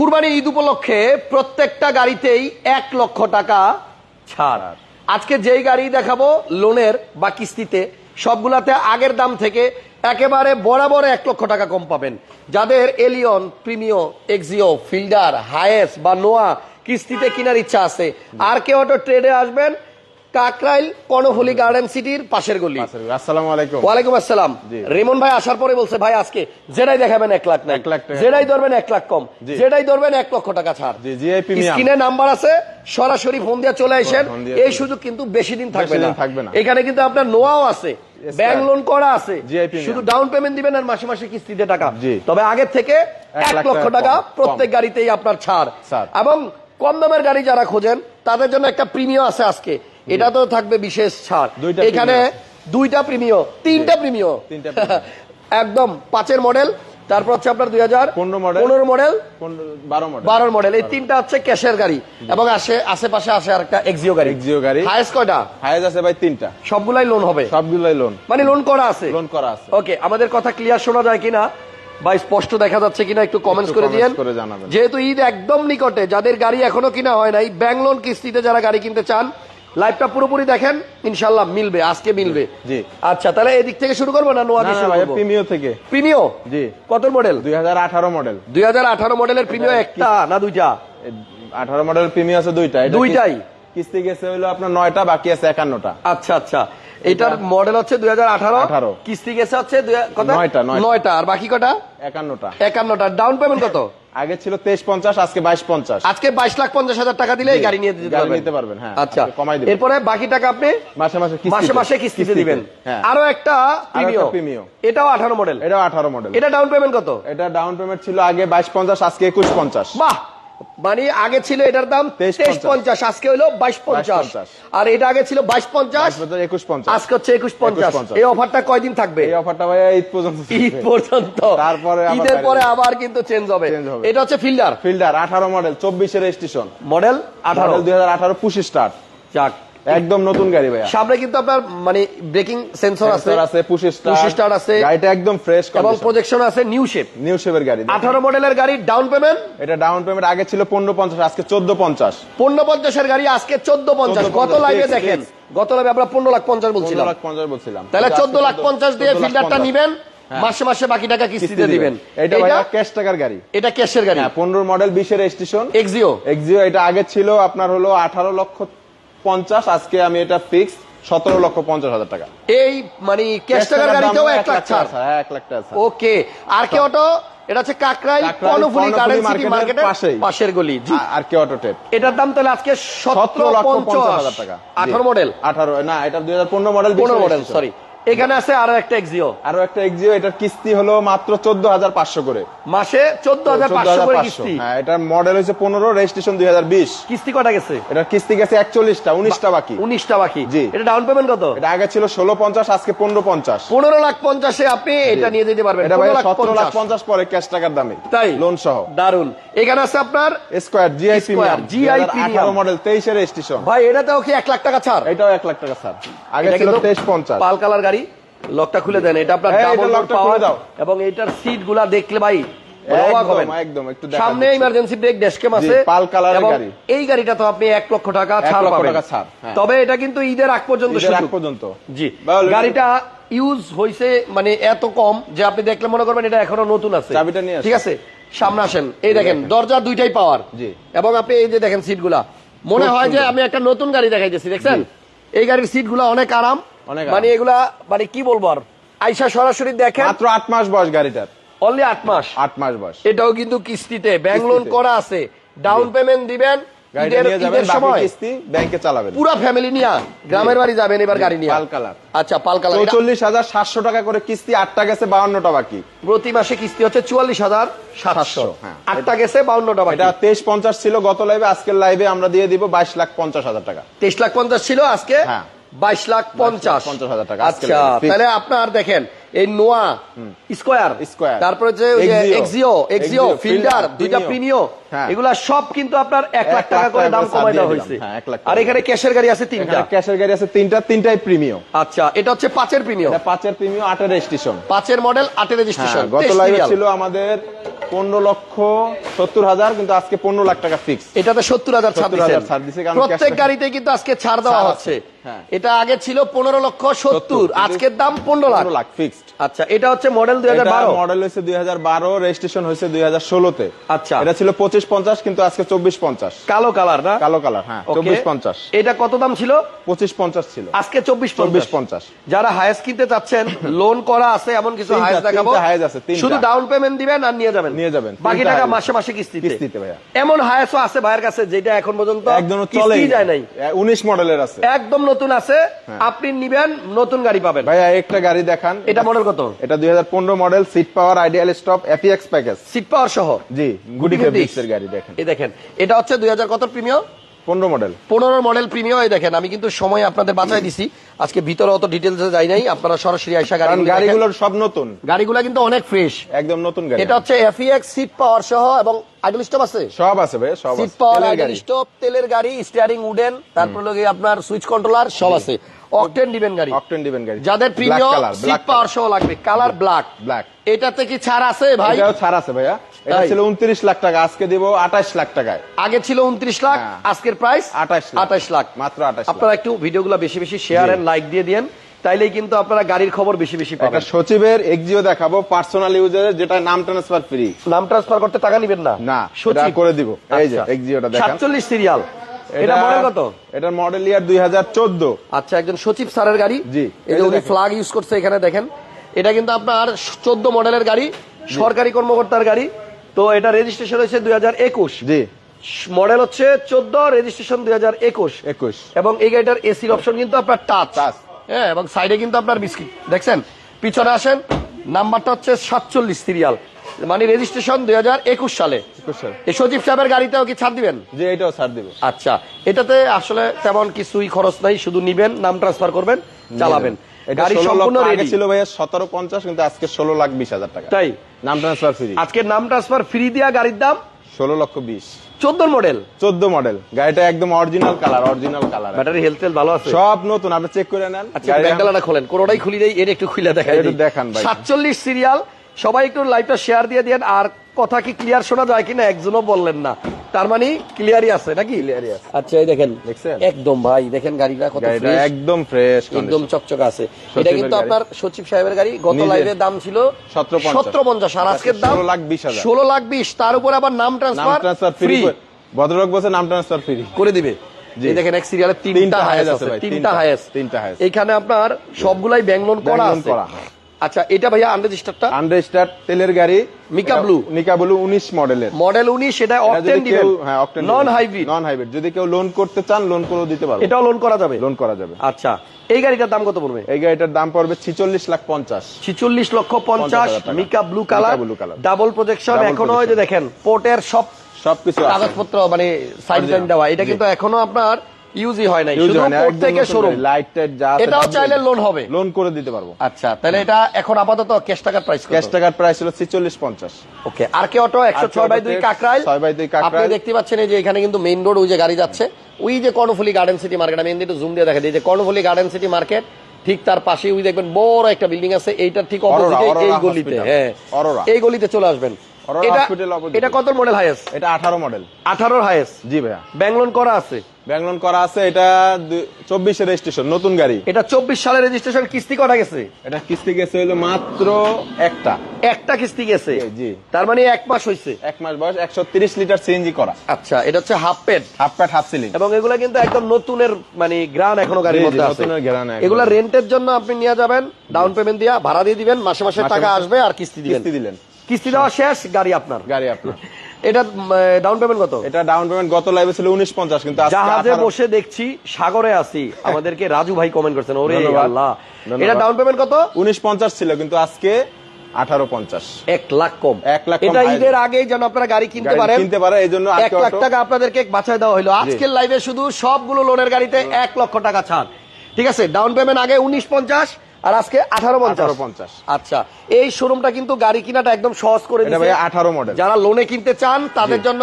কুরবানি ঈদ উপলক্ষে প্রত্যেকটা গাড়িতেই এক লক্ষ টাকা ছাড়। আজকে যেই গাড়ি দেখাবো, লোনের বা কিস্তিতে, সবগুলাতে আগের দাম থেকে একেবারে বরাবর এক লক্ষ টাকা কম পাবেন। যাদের Allion, Premio, Axio, Fielder, Hiace বা নোয়া কিস্তিতে কেনার ইচ্ছা আছে, আর কেউ অটো ট্রেডে আসবেন কাকরাইল কর্ণফুলি গার্ডেন সিটির পাশের গলি। আসসালামু আলাইকুম। ওয়ালাইকুম আসসালাম। রেমন ভাই আসার পরে বলছে ভাই আজকে যেটাই দেখাবেন এক লাখ না এক লাখ যেটাই ধরবেন এক লাখ কম। যেটাই ধরবেন এক লক্ষ টাকা ছাড়। স্ক্রিনে নাম্বার আছে সরাসরি ফোন দিয়ে চলে আসেন। এই সুযোগ কিন্তু বেশি দিন থাকবে না। থাকবে না। এখানে কিন্তু আপনার নোয়াও আছে ব্যাংক লোন করা আছে। শুধু ডাউন পেমেন্ট দিবেন আর মাসে মাসে কিস্তিতে টাকা। তবে আগের থেকে এক লক্ষ টাকা প্রত্যেক গাড়িতেই আপনার ছাড়। এবং কম দামের গাড়ি যারা খোঁজেন তাদের জন্য একটা প্রিমিয়াম আছে আজকে। এটা তো থাকবে বিশেষ ছাড়। দুইটা এখানে দুইটা প্রিমিয় তিনটা প্রিমিয় একদম পাঁচের মডেল তারপর হচ্ছে আপনার দুই হাজার 15 পনেরো মডেল বারো মডেল। বারোর মডেল। এই তিনটা হচ্ছে ক্যাশের গাড়ি এবং আসে আশেপাশে আসে আর একটা এক্সিও গাড়ি। এক্সিও গাড়ি। হায়েস্ট কয়টা? হায়েজ আছে ভাই তিনটা। সবগুলাই লোন হবে। সবগুলাই লোন মানে লোন করা আছে। লোন করা আছে। ওকে আমাদের কথা ক্লিয়ার শোনা যায় কিনা বা স্পষ্ট দেখা যাচ্ছে কিনা একটু কমেন্টস করে দিয়েন। যেহেতু ঈদ একদম নিকটে যাদের গাড়ি এখনও কিনা হয় নাই ব্যাংক লোন কিস্তিতে যারা গাড়ি কিনতে চান লাইভটা পুরোপুরি দেখেন ইনশাল্লাহ মিলবে আজকে মিলবে। জি। আচ্ছা তাহলে এদিক থেকে শুরু করব না নোয়া দিয়ে শুরু ভাই করব? প্রিমিও থেকে। প্রিমিও জি। কত মডেল দুই হাজার আঠারো মডেল দুই হাজার আঠারো মডেলের প্রিমিও একটা না দুইটা? আঠারো মডেল প্রিমিও আছে দুইটা। দুইটাই? কিস্তি গেছে হলো আপনার নয়টা বাকি আছে একান্নটা। আচ্ছা আচ্ছা। এটার মডেল হচ্ছে দুই হাজার আঠারো কিস্তি গেছে হচ্ছে নয়টা, আর বাকি কটা? একান্নটা। একান্নটা। ডাউন পেমেন্ট কত? আগে ছিল তেইশ পঞ্চাশ আজকে বাইশ পঞ্চাশ। আজকে বাইশ লাখ পঞ্চাশ হাজার টাকা দিলে এই গাড়ি নিয়ে দিতে গাড়ি পারবেন নিতে পারবেন, হ্যাঁ। আচ্ছা। কমাই দিবেন। এরপরে বাকি টাকা আপনি মাসে মাসে মাসে মাসে কিস্তিতে দিবেন। হ্যাঁ। আরও একটা প্রিমিয় Premio। এটাও আঠারো মডেল এটাও আঠারো মডেল এটা ডাউন পেমেন্ট কত? এটা ডাউন পেমেন্ট ছিল আগে বাইশ পঞ্চাশ আজকে একুশ পঞ্চাশ। বাহ! মানে আগে ছিল এটার দাম তেইশ পঞ্চাশ। আজকে হলো বাইশ পঞ্চাশ। আর এটা আগে ছিল বাইশ পঞ্চাশ একুশ পঞ্চাশ। আজকে হচ্ছে একুশ পঞ্চাশ। এই অফারটা কয়দিন থাকবে? এই অফারটা ভাই ঈদ পর্যন্ত ঈদ পর্যন্ত। তারপরে ঈদের পরে আবার কিন্তু চেঞ্জ হবে। এটা হচ্ছে ফিল্ডার। ফিল্ডার আঠারো মডেল চব্বিশের স্টেশন মডেল আঠারো। দুই হাজার আঠারো পুশি স্টার্ট যাক। একদম নতুন গাড়ি ভাইয়া। সামনে কিন্তু আপনার মানে ব্রেকিং সেন্সর আছে আছে পুশি আছে। গাড়িটা একদম ফ্রেশ এবং প্রজেকশন আছে নিউ শেপ নিউ শেপের গাড়ি আঠারো মডেলের গাড়ি ডাউন পেমেন্ট এটা ডাউন পেমেন্ট আগে ছিল পনেরো পঞ্চাশ আজকে চোদ্দ পঞ্চাশ। পনেরো পঞ্চাশের গাড়ি আজকে চোদ্দ পঞ্চাশ। 14 লাইভে দেখেন গত আমরা পনেরো লাখ পঞ্চাশ পনেরো বলছিলাম লাখ পঞ্চাশ বলছিলাম। তাহলে আজকে চোদ্দ লাখ 14 পঞ্চাশ দিয়ে 14 লাখ ফিল্ডারটা 50 নিবেন হ্যাঁ। মাসে মাসে বাকি টাকা কিস্তিতে দিবেন। এটা ক্যাশ টাকার গাড়ি। এটা ক্যাশের গাড়ি। হ্যাঁ পনেরো মডেল বিশের রেজিস্ট্রেশন এক্সিও এক্সিও এটা আগে ছিল আপনার হলো আঠারো লক্ষ পঞ্চাশ আজকে আমি এটা ফিক্স সতেরো লক্ষ পঞ্চাশ হাজার টাকা। এই মানে ক্যাশ টাকার গাড়িতেও এক লাখ ছাড়। হ্যাঁ এক লাখ টাকা। ওকে আর কে অটো এটা হচ্ছে কাকরাইল কর্ণফুলি গার্ডেন সিটি মার্কেটের পাশের গলি। জি। আ- আর কে অটো টেপ এটার দাম তাহলে আজকে সতেরো সতেরো লক্ষ পঞ্চাশ। পঞ্চাশ হাজার টাকা। আঠারো মডেল আঠারো না এটা দুই হাজার পনেরো মডেল পনেরো মডেল সরি এখানে আছে আরও একটা এক্সিও আরও একটা এক্সিও এটার কিস্তি হলো মাত্র চোদ্দ হাজার পাঁচশো করে। মাসে চোদ্দ হাজার পাঁচশো করে কিস্তি। হ্যাঁ এটার মডেল হচ্ছে পনেরো রেজিস্ট্রেশন দুই হাজার বিশ। কিস্তি কটা গেছে? এটার কিস্তি গেছে একচল্লিশটা উনিশটা বাকি। উনিশটা বাকি। জি। এটা ডাউন পেমেন্ট কত? এটা আগে ছিল ষোলো পঞ্চাশ আজকে পনেরো পঞ্চাশ। পনেরো লাখ পঞ্চাশে আপনি এটা নিয়ে যেতে পারবেন। এটা ভাই 15 লাখ সতেরো লাখ পঞ্চাশ। পরে ক্যাশ টাকার দামে তাই? লোন সহ। দারুণ এখানে আছে আপনার square GI Square, premium GI আঠারো মডেল তেইশের রেজিস্ট্রেশন ভাই এটাতেও কি এক লাখ টাকা ছাড়? এটাও এক লাখ টাকা ছাড়। আগে ছিল তেইশ পঞ্চাশ। পাল কালার গাড়ি লকটা খুলে দেন এটা আপনার ডাবল পাওয়ার দাও। এবং এটার সিটগুলা দেখলে ভাই সামনে ইমার্জেন্সি ব্রেক আছে পাল কালারের গাড়ি। এই গাড়িটা তো আপনি লক্ষ টাকা ছাড় পাবেন। হ্যাঁ। তবে এটা কিন্তু ঈদের আগ পর্যন্ত আগ পর্যন্ত। জি গাড়িটা ইউজ হয়েছে মানে এত কম যে আপনি দেখলে মনে করবেন এটা এখনও নতুন আছে। চাবিটা নিয়ে ঠিক আছে সামনে আসেন। এই দেখেন দরজা দুইটাই পাওয়ার এবং আপনি এই যে দেখেন সিটগুলা মনে হয় যে আমি একটা নতুন গাড়ি দেখাইতেছি দেখছেন? এই গাড়ির সিটগুলা অনেক আরাম। মানে এগুলা মানে কি বলব আর? আইসা সরাসরি দেখেন। মাত্র আট মাস বয়স গাড়িটার। অনলি আট মাস? আট মাস বয়স। এটাও কিন্তু কিস্তিতে ব্যাংক লোন করা আছে। ডাউন পেমেন্ট দিবেন গাড়িটা ঈদের নিয়ে যাবেন ঈদের বাকি সময়। কিস্তি ব্যাংকে চালাবেন। পুরা ফ্যামিলি নিয়ে গ্রামের বাড়ি যাবেন এবার গাড়ি নিয়ে পাল আচ্ছা পাল কালার। হাজার সাতশো টাকা করে কিস্তি আটটা গেছে বাউন্নটা বাকি। প্রতি মাসে কিস্তি হচ্ছে চুয়াল্লিশ হাজার সাতশো। 700, হ্যাঁ। আটটা গেছে বাউন্নটা বাকি। এটা তেইশ পঞ্চাশ ছিল গত লাইভে আজকের লাইভে আমরা দিয়ে দিব বাইশ লাখ পঞ্চাশ হাজার টাকা। তেইশ লাখ পঞ্চাশ ছিল আজকে। হ্যাঁ। বাইশ লাখ পঞ্চাশ। 50,000 টাকা, আচ্ছা তাহলে আপনার দেখেন এই নোয়া স্কোয়ার Square, তারপরে যে এক্সিও এক্সিও ফিল্ডার দুইটা প্রিমিও হ্যাঁ। এগুলা সব কিন্তু আপনার এক লাখ টাকা করে দাম কমাই দেওয়া হয়েছে। হ্যাঁ, আর এখানে ক্যাশের গাড়ি আছে তিনটা। ক্যাশের গাড়ি আছে তিনটা তিনটাই প্রিমিয়াম আচ্ছা এটা হচ্ছে পাঁচের প্রিমিয়াম এটা পাঁচের প্রিমিয়াম আটের রেজিস্ট্রেশন পাঁচের মডেল আটের হ্যাঁ রেজিস্ট্রেশন গত লাইভে ছিল আমাদের পনেরো লক্ষ সত্তর হাজার কিন্তু আজকে পনেরো লাখ টাকা ফিক্স এটাতে সত্তর হাজার ছাড় 70,000 দিচ্ছেন। ছাড় দিছে, প্রত্যেক গাড়িতে কিন্তু আজকে ছাড় দেওয়া হচ্ছে। হ্যাঁ। এটা আগে ছিল পনেরো লক্ষ সত্তর আজকের দাম পনেরো লাখ। লাখ ফিক্সড আচ্ছা এটা হচ্ছে মডেল দুই হাজার বারো। মডেল হয়েছে দুই হাজার বারো রেজিস্ট্রেশন হয়েছে দুই হাজার ষোলোতে। আচ্ছা। এটা ছিল পঁচিশ পঞ্চাশ কিন্তু আজকে চব্বিশ পঞ্চাশ। কালো কালার না? কালো কালার হ্যাঁ চব্বিশ পঞ্চাশ। এটা কত দাম ছিল? পঁচিশ পঞ্চাশ ছিল। আজকে চব্বিশ চব্বিশ পঞ্চাশ। যারা হায়েস কিনতে চাচ্ছেন লোন করা আছে এমন কিছু তিনটা, হায়েস দেখাবো। তিনটা আছে, শুধু ডাউন পেমেন্ট দিবেন আর নিয়ে যাবেন। নিয়ে যাবেন, বাকি টাকা মাসে মাসে কিস্তিতে। কিস্তিতে ভাইয়া। এমন হায়েসও আছে ভাইয়ের কাছে যেটা এখন পর্যন্ত একদম কিস্তি চলে যায় নাই। উনিশ মডেলের আছে। একদম নতুন আছে আপনি নিবেন নতুন গাড়ি পাবেন। ভাইয়া একটা গাড়ি দেখান। এটা মডেল কত? এটা দুই হাজার পনেরো model seat power ideal stop APX package seat power সহ? জি গুডি Goody ফেব্রিক্স এর গাড়ি দেখেন। এই দেখেন এটা হচ্ছে দুই হাজার কত প্রিমিয়াম পনেরো মডেল। পনেরো মডেল প্রিমিয়াম দেখেন আমি কিন্তু সময় আপনাদের বাঁচাই দিছি। আজকে ভিতরে অত ডিটেলসে যাই নাই আপনারা সরাসরি আইসা গাড়ি গাড়িগুলোর সব নতুন। গাড়িগুলো কিন্তু অনেক ফ্রেশ একদম নতুন গাড়ি। এটা হচ্ছে এফইএক্স সিট পাওয়ার সহ এবং আইডল স্টপ আছে? সব আছে ভাই সব সিট পাওয়ার আইডল স্টপ তেলের গাড়ি স্টিয়ারিং উডেন তারপর লগে আপনার সুইচ কন্ট্রোলার সব আছে। অকটেন দিবেন গাড়ি। অকটেন দিবেন গাড়ি। যাদের প্রিমিয়াম সিট পাওয়ার সহ লাগবে কালার ব্ল্যাক ব্ল্যাক এটাতে কি ছাড় আছে ভাই? এটাও ছাড় আছে ভাইয়া। এটা ছিল উনত্রিশ লাখ টাকা আজকে দিব আঠাশ লাখ টাকায়। আগে ছিল উনত্রিশ লাখ হ্যাঁ। আজকের প্রাইস 28 লাখ। আঠাশ লাখ। মাত্র 28 লাখ। আপনারা একটু ভিডিওগুলো বেশি বেশি শেয়ার এন্ড লাইক দিয়ে দিন তাইলেই কিন্তু আপনারা গাড়ির খবর বেশি বেশি পাবেন। সচিবের এক্সিও দেখাবো পার্সোনাল ইউজার যেটা নাম ট্রান্সফার ফ্রি নাম ট্রান্সফার করতে টাকা নিবেন না। না সচিব। করে দিব। এই যে। এক্সিওটা দেখান। সাতচল্লিশ সিরিয়াল এটা মডেল কত? এটার মডেল ইয়ার দুই হাজার চোদ্দ। আচ্ছা একজন সচিব স্যারের গাড়ি। জি। এই যে উনি। ফ্ল্যাগ ইউজ করছে এখানে দেখেন। এটা কিন্তু আপনার চোদ্দ মডেলের গাড়ি সরকারি কর্মকর্তার গাড়ি। তো এটা রেজিস্ট্রেশন হয়েছে দুই হাজার একুশ। জি। মডেল হচ্ছে চোদ্দ রেজিস্ট্রেশন দুই হাজার একুশ। একুশ। এবং এই গাড়িটার এসির অপশন কিন্তু আপনার টাচ। হ্যাঁ এবং সাইডে কিন্তু আপনার বিস্কিট দেখছেন? পিছনে আসেন নাম্বারটা হচ্ছে সাতচল্লিশ সিরিয়াল মানে রেজিস্ট্রেশন দুই হাজার একুশ সালে। একুশ সাল। এই সচিব সাহেবের গাড়িতেও কি ছাড় দিবেন? যে এটাও ছাড় দিব। আচ্ছা এটাতে আসলে তেমন কিছুই খরচ নাই শুধু নিবেন নাম ট্রান্সফার করবেন চালাবেন। গাড়ি সম্পূর্ণ রেডি ছিল ভাইয়া সতেরো পঞ্চাশ কিন্তু আজকে ষোলো লাখ বিশ হাজার টাকা। তাই? নাম ট্রান্সফার ফ্রি আজকে নাম ট্রান্সফার ফ্রি দিয়া গাড়ির দাম? ষোলো লক্ষ বিশ। চোদ্দ মডেল চোদ্দ মডেল গাড়িটা একদম original colour original colour battery health ভালো আছে? সব নতুন আপনি চেক করে নেন। আচ্ছা খোলেন কোনোটাই খুলি দেই এটা একটু খুলে দেখাই দেখান ভাই। সাতচল্লিশ সিরিয়াল সবাই একটু লাইভটা শেয়ার দিয়ে দেন আর কথা কি ক্লিয়ার শোনা যায় কিনা একজনও বললেন না তার মানে ক্লিয়ারই আছে নাকি Clear-ই আছে। আচ্ছা এই দেখেন? একদম ভাই দেখেন গাড়িটা কত fresh। একদম ফ্রেশ একদম চকচক আছে এটা কিন্তু আপনার সচিব সাহেবের গাড়ি গত নিজে। লাইভের দাম ছিল 1750 সতেরো পঞ্চাশ আর আজকের দাম 16 লাখ 20 হাজার। ষোলো লাখ বিশ তার উপর আবার নাম ট্রান্সফার ট্রান্সফার ফ্রি ভদ্রলোক বলছে নাম ট্রান্সফার ফ্রি করে দিবে জি। এই দেখেন এক সিরিয়ালে তিনটা হায়েস আছে তিনটা হায়েস তিনটা। এখানে আপনার সবগুলাই করা loan আছে করা। আচ্ছা এটা ভাইয়া আনরেজিস্টারটা আন্ডারস্টার তেলের গাড়ি এটা Blue। মিকা ব্লু উনিশ মডেলের। মডেল উনিশ সেটা অকটেন দিবেন। নন হাইব্রিড নন হাইব্রিড যদি কেউ লোন করতে চান লোন করেও দিতে পারবে। এটাও লোন করা যাবে? লোন করা যাবে। আচ্ছা এই গাড়িটার দাম কত পড়বে? এই গাড়িটার দাম পড়বে ছিচল্লিশ লাখ পঞ্চাশ। ছিচল্লিশ লক্ষ পঞ্চাশ mica blue colour. Double projection এখনও যে। দেখেন পোর্টের সব সবকিছু কাগজপত্র মানে সাইড দেওয়া। এটা কিন্তু এখনও আপনার ইউজই হয় নাই শুধু হয় একদম থেকে শোরুম টাইট যা এটাও চাইলে লোন হবে। লোন করে দিতে পারব। আচ্ছা তাহলে এটা এখন আপাতত ক্যাশ টাকার প্রাইস ক্যাশ টাকার প্রাইস ছিচল্লিশ পঞ্চাশ। ওকে আর কে অটো একশো আর কে ছয় বাই অটোতে দুই কাকরাইল। ছয় বাই দুই কাকরাইল। আপনি দেখতে পাচ্ছেন এই যে এখানে কিন্তু মেইন রোড ওই যে গাড়ি যাচ্ছে। ওই যে কর্ণফুলি গার্ডেন সিটি মার্কেট আমি একটু জুম দিয়ে দেখা দিই। যে কর্ণফুলি গার্ডেন সিটি মার্কেট ঠিক তার পাশে ওই দেখবেন বড় একটা বিল্ডিং আছে। এইটার ঠিক অপোজিটে এই গলিতে হ্যাঁ। এই গলিতে চলে আসবেন। এটা এটা কত মডেল হাইয়েস্ট এটা আঠারো মডেল আঠারোর হাইয়েস্ট জি ভাইয়া। ব্যাংলোন করা আছে? ব্যাংক লোন করা আছে এটা চব্বিশে রেজিস্ট্রেশন নতুন গাড়ি। এটা চব্বিশ সালের রেজিস্ট্রেশন কিস্তি করা গেছে? এটা কিস্তি গেছে হইল মাত্র একটা। একটা কিস্তি গেছে? জি। তার মানে এক মাস হয়েছে এক মাস বয়স একশো তিরিশ লিটার সিএনজি করা। আচ্ছা এটা হচ্ছে half paid half pat half ceiling এবং এগুলা কিন্তু একদম নতুনের মানে গ্রান এখনও গাড়ির মধ্যে আছে। নতুনের। এগুলা রেন্টের জন্য আপনি নিয়ে যাবেন ডাউন পেমেন্ট দিয়া ভাড়া দিয়ে দিবেন মাসে মাসে মাসে টাকা আসবে আর কিস্তি দিবেন। কিস্তি দিলেন। কিস্তি দেওয়া শেষ গাড়ি আপনার। গাড়ি আপনার। এটা ডাউন পেমেন্ট কত? এটা ডাউন পেমেন্ট গত লাইভে ছিল উনিশ পঞ্চাশ কিন্তু জাহাজে বসে দেখছি সাগরে আছি। আমাদেরকে রাজু ভাই কমেন্ট করছেন। ওরে আল্লাহ। এটা ডাউন পেমেন্ট কত? উনিশ পঞ্চাশ ছিল কিন্তু আজকে আঠারো পঞ্চাশ। এক লাখ কম। এক লাখ এটা ঈদের আগেই যেন আপনারা গাড়ি কিনতে পারেন। কিনতে পারে এই জন্য এক লাখ টাকা আপনাদেরকে বাছাই দেওয়া হলো। আজকের লাইভে শুধু সবগুলো লোনের গাড়িতে এক লক্ষ টাকা ছাড়। ঠিক আছে? ডাউন পেমেন্ট আগে উনিশ পঞ্চাশ আর আজকে আঠারো পঞ্চাশ। 18,50 আচ্ছা এই শোরুমটা কিন্তু গাড়ি কিনাটা একদম সহজ করে দিচ্ছে আঠারো মডেল যারা লোনে কিনতে চান তাদের জন্য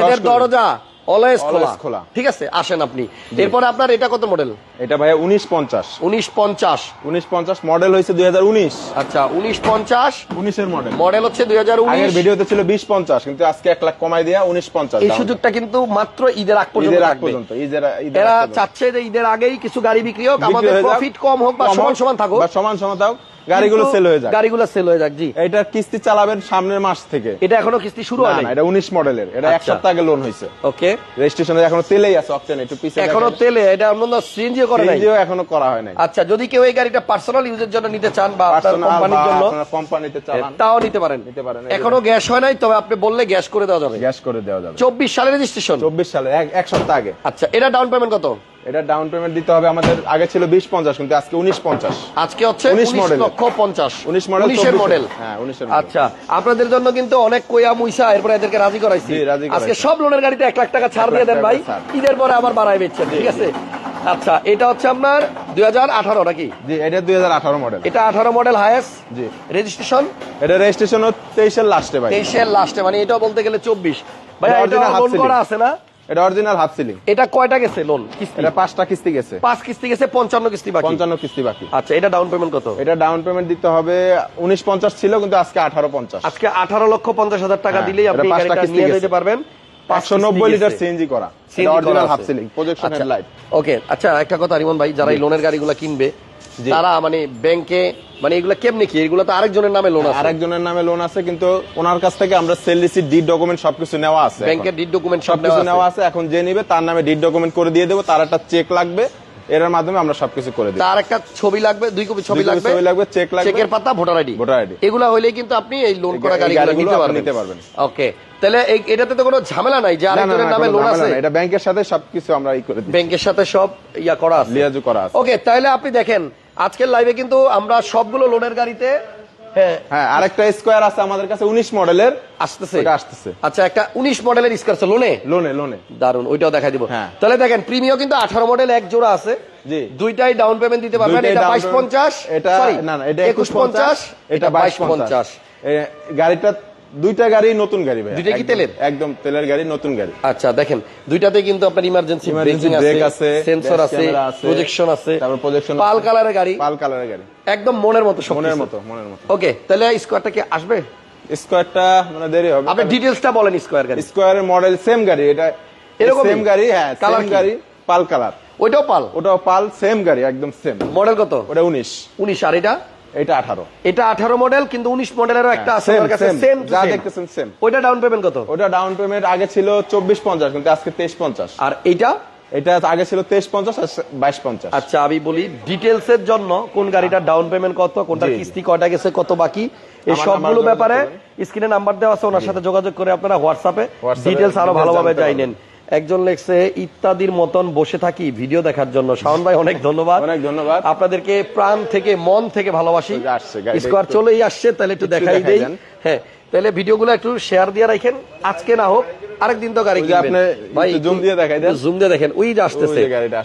এদের দরজা। অলওয়েজ খোলা। খোলা। ঠিক আছে আসেন আপনি। এরপরে আপনার এটা কত মডেল এটা ভাইয়া উনিশ পঞ্চাশ। উনিশ পঞ্চাশ। উনিশ পঞ্চাশ মডেল হয়েছে দুই হাজার উনিশ। আচ্ছা উনিশ পঞ্চাশ। উনিশের মডেল মডেল হচ্ছে দুই হাজার উনিশ। ভিডিওতে ছিল বিশ পঞ্চাশ কিন্তু আজকে এক লাখ কমাই দিয়া উনিশ পঞ্চাশ এই সুযোগটা কিন্তু মাত্র ঈদের আগ পর্যন্ত আগ পর্যন্ত এরা চাচ্ছে যে ঈদের আগেই কিছু গাড়ি বিক্রি হোক আমাদের প্রফিট কম হোক বা সমান সমান থাকুক। সমান সমান থাকুক। গাড়িগুলো সেল হয়ে যায় গাড়িগুলো সেল হয়ে যাক জি। এটা কিস্তি চালাবেন সামনের মাস থেকে। এটা এখনও কিস্তি শুরু হয় না এটা উনিশ মডেলের এটা এক আচ্ছা। সপ্তাহ আগে লোন হয়েছে। ওকে রেজিস্ট্রেশনে এখনও তেলেই আছে অপশন একটু পিছিয়ে এখনও তেলে এটা অন্য সিএনজিও করে নাই। সিএনজিও এখনও করা হয় নাই। আচ্ছা যদি কেউ এই গাড়িটা পার্সোনাল ইউজের জন্য নিতে চান বা আপনার কোম্পানির জন্য আপনার কোম্পানিতে চালান। তাও নিতে পারেন। নিতে পারেন। এখনও গ্যাস হয় নাই তবে আপনি বললে গ্যাস করে দেওয়া যাবে। গ্যাস করে দেওয়া যাবে। চব্বিশ সালের রেজিস্ট্রেশন চব্বিশ সালে এক- এক সপ্তাহ আগে। আচ্ছা এটা ডাউন পেমেন্ট কত? এটা ডাউন পেমেন্ট দিতে হবে আমাদের আগে ছিল বিশ পঞ্চাশ কিন্তু আজকে উনিশ পঞ্চাশ। আজকে হচ্ছে উনিশ মডেলের। লক্ষ পঞ্চাশ। উনিশ মডেল উনিশের মডেল হ্যাঁ উনিশের আচ্ছা আপনাদের জন্য কিন্তু অনেক কোয়া মুইসা এরপরে এদেরকে রাজি করাইছি। আজকে সব লোনের গাড়িতে এক লাখ টাকা ছাড় দিয়ে দেন ভাই। ঈদের পরে আবার বাড়াই বেচছেন ঠিক আছে? আচ্ছা এটা হচ্ছে আপনার দুই হাজার আঠারো নাকি? জি এটা দুই হাজার আঠারো মডেল এটা আঠারো মডেল হায়েস্ট জি। রেজিস্ট্রেশন এটা রেজিস্ট্রেশন তেইশের লাস্টে ভাই। তেইশের লাস্টে মানে এটা বলতে গেলে চব্বিশ। ভাই এটা। করা আছে না? এটা অরিজিনাল হাফ সিলিং এটা কয়টা গেছে লোন কিস্তি? এটা পাঁচটা কিস্তি গেছে। পাঁচ কিস্তি গেছে পঞ্চান্ন কিস্তি বাকি। পঞ্চান্ন কিস্তি বাকি। আচ্ছা এটা ডাউন পেমেন্ট কত? এটা ডাউন পেমেন্ট দিতে হবে উনিশ পঞ্চাশ ছিল কিন্তু আজকে আঠারো পঞ্চাশ। আজকে আঠারো লক্ষ পঞ্চাশ হাজার টাকা হ্যাঁ, দিলেই আপনি পাঁচটা গাড়িটা কিস্তি নিয়ে যেতে পারবেন। পাঁচশো নব্বই লিটার সিএনজি করা। Original half ceiling projection headlight okay আচ্ছা। একটা কথা রিমন ভাই যারা এই লোনের গাড়িগুলো কিনবে। তারা মানে ব্যাংকে মানে এগুলো কেমনি কি? এগুলো তো আরেকজনের নামে লোন আছে। আরেকজনের নামে লোন আছে কিন্তু ওনার কাছ থেকে আমরা সেল রিসিট ডিড ডকুমেন্ট সবকিছু নেওয়া আছে ব্যাংকের ডিড ডকুমেন্ট সবকিছু নেওয়া আছে। এখন যে নিবে তার নামে ডিড ডকুমেন্ট করে দিয়ে দেবো তার একটা চেক লাগবে এর মাধ্যমে আমরা সবকিছু করে দিই তার একটা ছবি লাগবে দুই কপি ছবি লাগবে ছবি লাগবে, check লাগবে। চেকের পাতা ভোটার আইডি Voter ID এগুলা হইলে কিন্তু আপনি এই লোন করা গাড়িগুলো নিতে পারবেন। নিতে পারবেন। ওকে তাহলে এটাতে তো কোনো ঝামেলা নাই যে আরেকজনের নামে লোন আছে। এটা ব্যাংকের সাথে সবকিছু আমরা ই করে দিই ব্যাংকের সাথে সব ইয়া করা আছে। লিয়াজু করা আছে। ওকে তাহলে আপনি দেখেন আজকের লাইভে কিন্তু আমরা সবগুলো লোনের গাড়িতে হ্যাঁ। হ্যাঁ আরেকটা স্কোয়ার আছে আমাদের কাছে উনিশ মডেলের। আসতেছে। আসতেছে। আচ্ছা একটা উনিশ মডেলের স্কার্স লোনে লোনে লোনে দারুণ ওইটাও দেখা দিব। হ্যাঁ। তাহলে দেখেন প্রিমিও কিন্তু আঠারো মডেল এক জোড়া আছে। দুইটাই ডাউন পেমেন্ট দিতে পারবেন এটা বাইশ পঞ্চাশ এটা না এটা একুশ পঞ্চাশ এটা বাইশ পঞ্চাশ। গাড়িটা দুইটা গাড়ি নতুন গাড়ি ভাই। দুইটা কি তেলের? একদম তেলের গাড়ি নতুন গাড়ি। আচ্ছা দেখেন দুইটাতে কিন্তু আপনার ইমার্জেন্সি ব্রেকিং আছে সেন্সর আছে প্রজেকশন আছে তারপর projection পাল কালারের গাড়ি। পাল কালারের গাড়ি। একদম মনের মতো মনের মতো মনের মতো। ওকে তাহলে স্কোয়ারটা কি আসবে? স্কোয়ারটা মানে দেরি হবে। আপনি ডিটেলসটা বলেন স্কোয়ার গাড়ি স্কোয়ারের মডেল সেম গাড়ি এটা এরকমই? সেম গাড়ি হ্যাঁ Colour সেম কি? গাড়ি পাল কালার ওইটাও পাল? ওটাও পাল সেম গাড়ি একদম সেম মডেল কত? ওটা উনিশ। উনিশ আর এটা? এটা আঠারো। এটা আঠারো মডেল কিন্তু উনিশ মডেলেরও একটা আছে কাছে সেম যা দেখতেছেন। ওইটা ডাউন পেমেন্ট কত? ওটা ডাউন পেমেন্ট আগে ছিল চব্বিশ পঞ্চাশ কিন্তু আজকে তেইশ পঞ্চাশ। আর এইটা? এটা আগে ছিল তেইশ পঞ্চাশ আর বাইশ পঞ্চাশ। আচ্ছা আমি বলি ডিটেলস এর জন্য কোন গাড়িটার ডাউন পেমেন্ট কত জি। কিস্তি কয়টা গেছে কত বাকি? এই সবগুলো ব্যাপারে স্ক্রিনে নাম্বার দেওয়া আছে ওনার সাথে যোগাযোগ করে আপনারা হোয়াটসঅ্যাপে ডিটেলস আরও ভালোভাবে জানেন একজন লেখছে ইত্যাদির মতন বসে থাকি ভিডিও দেখার জন্য। শাওন ভাই অনেক ধন্যবাদ। অনেক ধন্যবাদ। আপনাদেরকে প্রাণ থেকে মন থেকে ভালোবাসি। স্কোয়ার চলেই আসছে তাহলে একটু দেখাই দেই। হ্যাঁ তাহলে ভিডিওগুলো একটু শেয়ার দিয়ে রাখেন। আজকে না হোক আরেকদিন তো গাড়ি আপনি একটু zoom দিয়ে দেখাই দেন। জুম দিয়ে দেখেন ওই যে আসতেছে।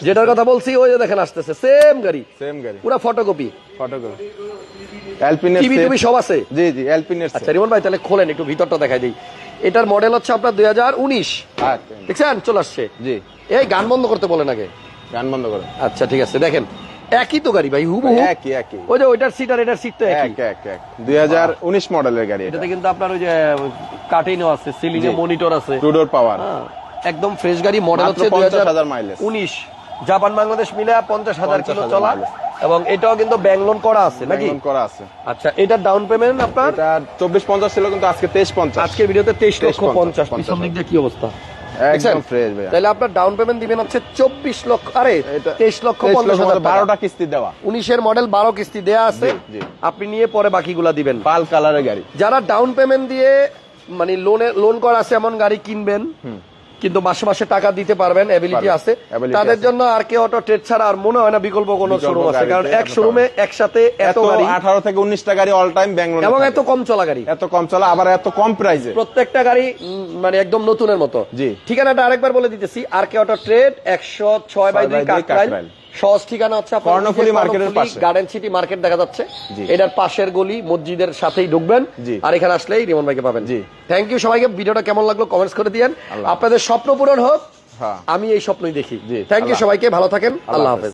যেটার কথা বলছি ওই যে দেখেন আসতেছে। সেম গাড়ি। সেম গাড়ি। পুরো ফটোকপি ফটোগ্রাফি অ্যালপিনের টিভি টুবি সব আছে? জি জি অ্যালপিনের আচ্ছা রিমন ভাই তাহলে খোলেন একটু ভিতরটা দেখাই দিই। এটার মডেল হচ্ছে আপনার দুই হাজার উনিশ। দেখছেন? চলে আসছে। জি। এই গান বন্ধ করতে বলেন আগে। গান বন্ধ করুন আচ্ছা ঠিক আছে দেখেন। একই তো গাড়ি ভাই হুবহু। একই একই। ওই যে ওইটার সিট আর এটার সিট তো একই। এক এক এক। দুই হাজার উনিশ মডেলের গাড়ি এটা। এটাতে কিন্তু আপনার ওই যে কাটিনও আছে সিলিং এ মনিটর আছে। টুডোর পাওয়ার হ্যাঁ, একদম ফ্রেশ গাড়ি মডেল হচ্ছে দুই হাজার 50,000 mileage। উনিশ। জাপান বাংলাদেশ মিলে পঞ্চাশ হাজার কিলো চলা। এবং এটাও কিন্তু ব্যাংক লোন করা আছে নাকি? করা আছে। আচ্ছা এটার ডাউন পেমেন্ট আপনার? এটা চব্বিশ পঞ্চাশ ছিল কিন্তু আজকে তেইশ পঞ্চাশ। আজকের ভিডিওতে তেইশ লক্ষ 23 পঞ্চাশ। পঞ্চাশ। পিছন দিক দিয়ে কি অবস্থা? একদম ফ্রেশ ভাইয়া। তাহলে আপনার ডাউন পেমেন্ট দিবেন হচ্ছে চব্বিশ লক্ষ আরে এটা- তেইশ লক্ষ 23 পঞ্চাশ হাজার মধ্যে বারোটা কিস্তি দেওয়া। উনিশের মডেল বারো কিস্তি দেয়া আছে। আপনি নিয়ে পরে বাকিগুলা দিবেন। পাল কালারের গাড়ি। যারা ডাউন পেমেন্ট দিয়ে মানে লোনে লোন করা আছে এমন গাড়ি কিনবেন। কিন্তু মাসে মাসে টাকা দিতে পারবেন এবিলিটি আছে। তাদের জন্য আর কে অটো ট্রেড ছাড়া আর মনে হয় না বিকল্প কোনো শোরুম আছে কারণ এক শোরুমে একসাথে এত গাড়ি। আঠারো থেকে উনিশটা গাড়ি অল টাইম ব্যাঙ্গালোর এবং এত কম চলা গাড়ি। এত কম চলা আবার এত কম প্রাইসে প্রত্যেকটা গাড়ি মানে একদম নতুনের মতো। জি। ঠিকানাটা আরেকবার বলে দিতেছি আর কে অটো ট্রেড একশো ছয় বাই দুই কাকরাইল। সহজ ঠিকানা হচ্ছে কর্ণফুলী মার্কেটের পাশে। গার্ডেন সিটি মার্কেট দেখা যাচ্ছে। এটার পাশের গলি মসজিদের সাথেই ঢুকবেন। আর এখানে আসলেই রিমন ভাইকে পাবেন। জি। থ্যাংক ইউ সবাইকে। ভিডিওটা কেমন লাগল কমেন্টস করে দিয়েন। আপনাদের স্বপ্ন পূরণ হোক হ্যাঁ। আমি এই স্বপ্নই দেখি। জি, থ্যাংক ইউ। সবাইকে। ভালো থাকেন। আল্লাহ হাফেজ।